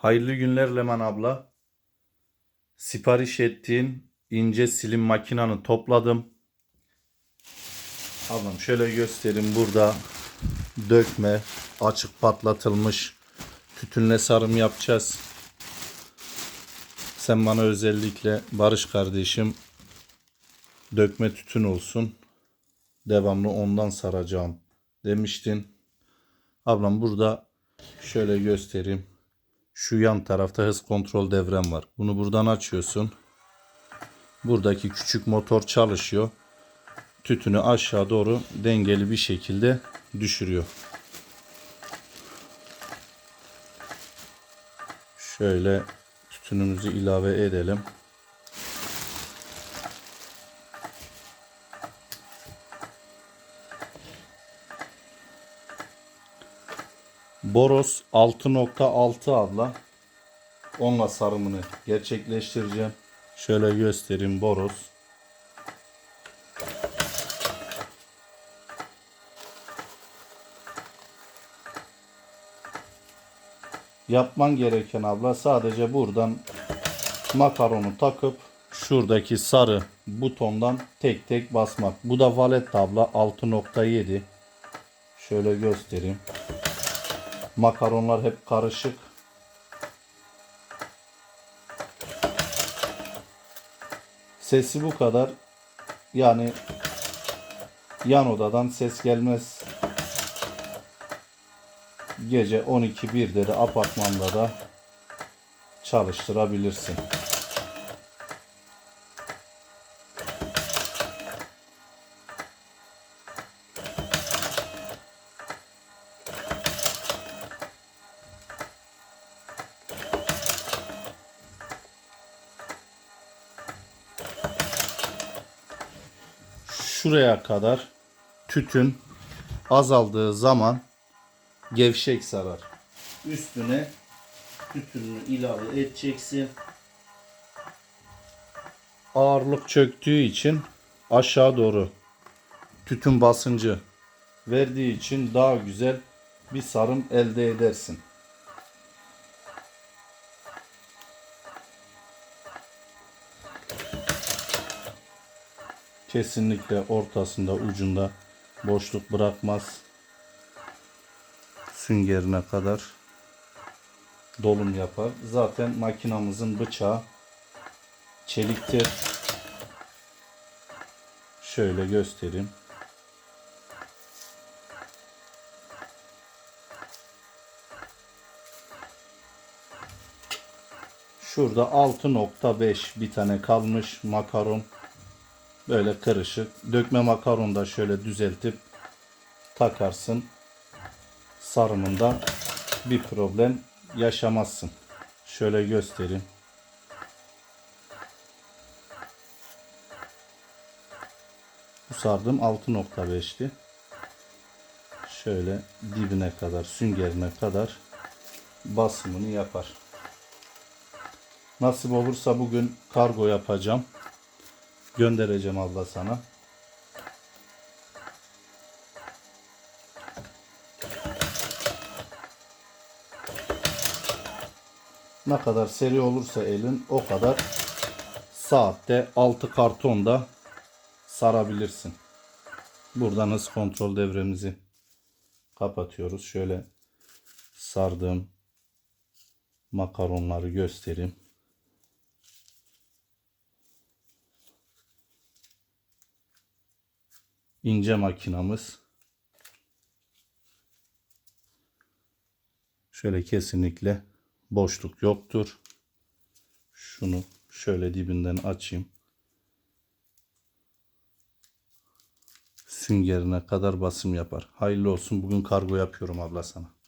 Hayırlı günler Leman abla. Sipariş ettiğin ince silim makinanı topladım. Ablam şöyle göstereyim burada dökme, açık patlatılmış tütünle sarım yapacağız. Sen bana özellikle Barış kardeşim dökme tütün olsun. Devamlı ondan saracağım demiştin. Ablam burada şöyle göstereyim. Şu yan tarafta hız kontrol devrem var. Bunu buradan açıyorsun. Buradaki küçük motor çalışıyor. Tütünü aşağı doğru dengeli bir şekilde düşürüyor. Şöyle tütünümüzü ilave edelim. Boros 6.6 abla. Onunla sarımını gerçekleştireceğim. Şöyle göstereyim Boros. Yapman gereken abla sadece buradan makaronu takıp şuradaki sarı butondan tek tek basmak. Bu da valet abla 6.7. Şöyle göstereyim. Makaronlar hep karışık. Sesi bu kadar. Yani yan odadan ses gelmez. Gece 12-1'de de apartmanda da çalıştırabilirsin. Şuraya kadar tütün azaldığı zaman gevşek sarar. Üstüne tütününü ilave edeceksin. Ağırlık çöktüğü için aşağı doğru tütün basıncı verdiği için daha güzel bir sarım elde edersin. Kesinlikle ortasında ucunda boşluk bırakmaz. Süngerine kadar dolum yapar. Zaten makinamızın bıçağı çeliktir. Şöyle göstereyim. Şurada 6.5 bir tane kalmış makaron. Böyle karışık. Dökme makaronu da şöyle düzeltip takarsın. Sarımında bir problem yaşamazsın. Şöyle göstereyim. Bu sardığım 6.5'ti. Şöyle dibine kadar, süngerine kadar basımını yapar. Nasip olursa bugün kargo yapacağım göndereceğim abla sana. Ne kadar seri olursa elin o kadar saatte 6 kartonda sarabilirsin. Buradan hız kontrol devremizi kapatıyoruz. Şöyle sardığım makaronları göstereyim. İnce makinamız. Şöyle kesinlikle boşluk yoktur. Şunu şöyle dibinden açayım. Süngerine kadar basım yapar. Hayırlı olsun. Bugün kargo yapıyorum abla sana.